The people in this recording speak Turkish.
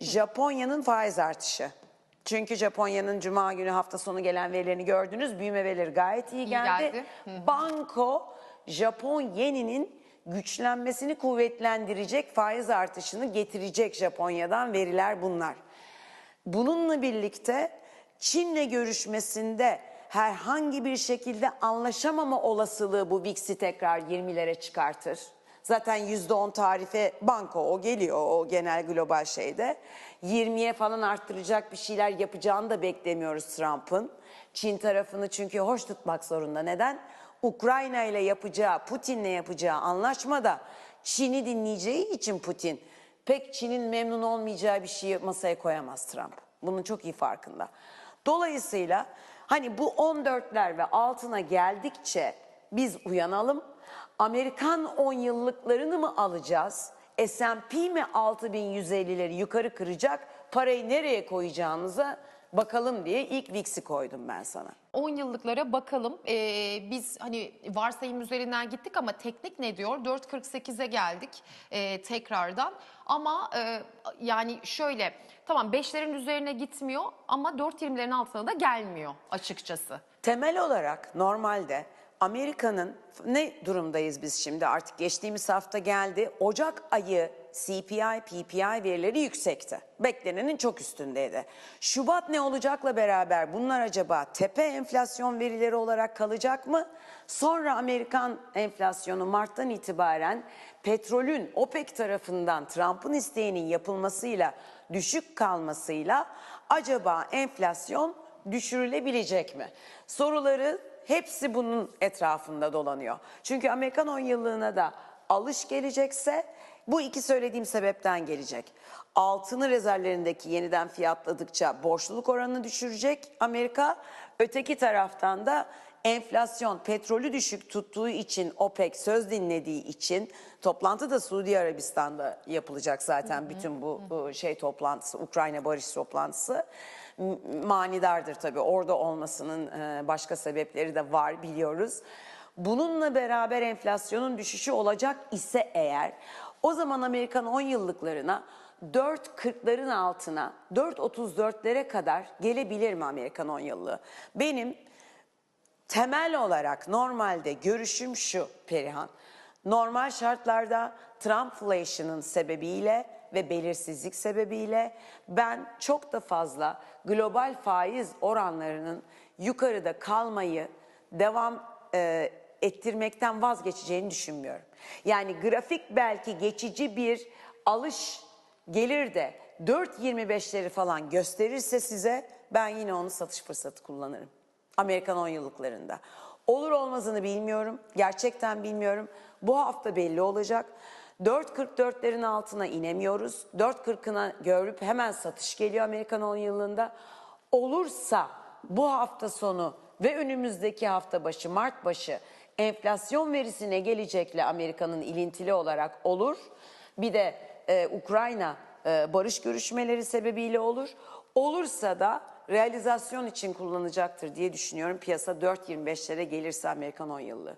Japonya'nın faiz artışı. Çünkü Japonya'nın cuma günü hafta sonu gelen verilerini gördünüz. Büyüme verileri gayet iyi geldi. geldi. Banko Japon yeninin güçlenmesini kuvvetlendirecek faiz artışını getirecek Japonya'dan veriler bunlar. Bununla birlikte Çin'le görüşmesinde herhangi bir şekilde anlaşamama olasılığı bu VIX'i tekrar 20'lere çıkartır. Zaten %10 tarife banko o geliyor o genel global şeyde. 20'ye falan arttıracak bir şeyler yapacağını da beklemiyoruz Trump'ın. Çin tarafını çünkü hoş tutmak zorunda. Neden? Ukrayna ile yapacağı, Putin'le yapacağı anlaşmada Çin'i dinleyeceği için Putin pek Çin'in memnun olmayacağı bir şeyi masaya koyamaz Trump. Bunun çok iyi farkında. Dolayısıyla hani bu 14'ler ve altına geldikçe biz uyanalım. Amerikan 10 yıllıklarını mı alacağız? S&P mi 6150'leri yukarı kıracak? Parayı nereye koyacağımıza bakalım diye ilk VIX'i koydum ben sana. 10 yıllıklara bakalım. Ee, biz hani varsayım üzerinden gittik ama teknik ne diyor? 4.48'e geldik e, tekrardan. Ama e, yani şöyle tamam 5'lerin üzerine gitmiyor ama 4.20'lerin altına da gelmiyor açıkçası. Temel olarak normalde Amerika'nın ne durumdayız biz şimdi artık geçtiğimiz hafta geldi. Ocak ayı CPI, PPI verileri yüksekti. Beklenenin çok üstündeydi. Şubat ne olacakla beraber bunlar acaba tepe enflasyon verileri olarak kalacak mı? Sonra Amerikan enflasyonu Mart'tan itibaren petrolün OPEC tarafından Trump'ın isteğinin yapılmasıyla düşük kalmasıyla acaba enflasyon düşürülebilecek mi? Soruları hepsi bunun etrafında dolanıyor. Çünkü Amerikan 10 yıllığına da alış gelecekse bu iki söylediğim sebepten gelecek. Altını rezervlerindeki yeniden fiyatladıkça borçluluk oranını düşürecek Amerika. Öteki taraftan da enflasyon petrolü düşük tuttuğu için OPEC söz dinlediği için toplantı da Suudi Arabistan'da yapılacak zaten bütün bu, bu şey toplantısı Ukrayna barış toplantısı manidardır tabii orada olmasının e, başka sebepleri de var biliyoruz. Bununla beraber enflasyonun düşüşü olacak ise eğer o zaman Amerikan 10 yıllıklarına 4.40'ların altına 4.34'lere kadar gelebilir mi Amerikan 10 yıllığı? Benim temel olarak normalde görüşüm şu Perihan. Normal şartlarda Trumpflation'ın sebebiyle ve belirsizlik sebebiyle ben çok da fazla global faiz oranlarının yukarıda kalmayı devam e, ettirmekten vazgeçeceğini düşünmüyorum. Yani grafik belki geçici bir alış gelir de 4.25'leri falan gösterirse size ben yine onu satış fırsatı kullanırım. Amerikan 10 yıllıklarında. Olur olmazını bilmiyorum. Gerçekten bilmiyorum. Bu hafta belli olacak. 4.44'lerin altına inemiyoruz. 4.40'ına görüp hemen satış geliyor Amerikan 10 yıllığında. Olursa bu hafta sonu ve önümüzdeki hafta başı Mart başı enflasyon verisine gelecekle Amerika'nın ilintili olarak olur. Bir de e, Ukrayna e, barış görüşmeleri sebebiyle olur. Olursa da realizasyon için kullanacaktır diye düşünüyorum. Piyasa 4.25'lere gelirse Amerikan 10 yıllığı.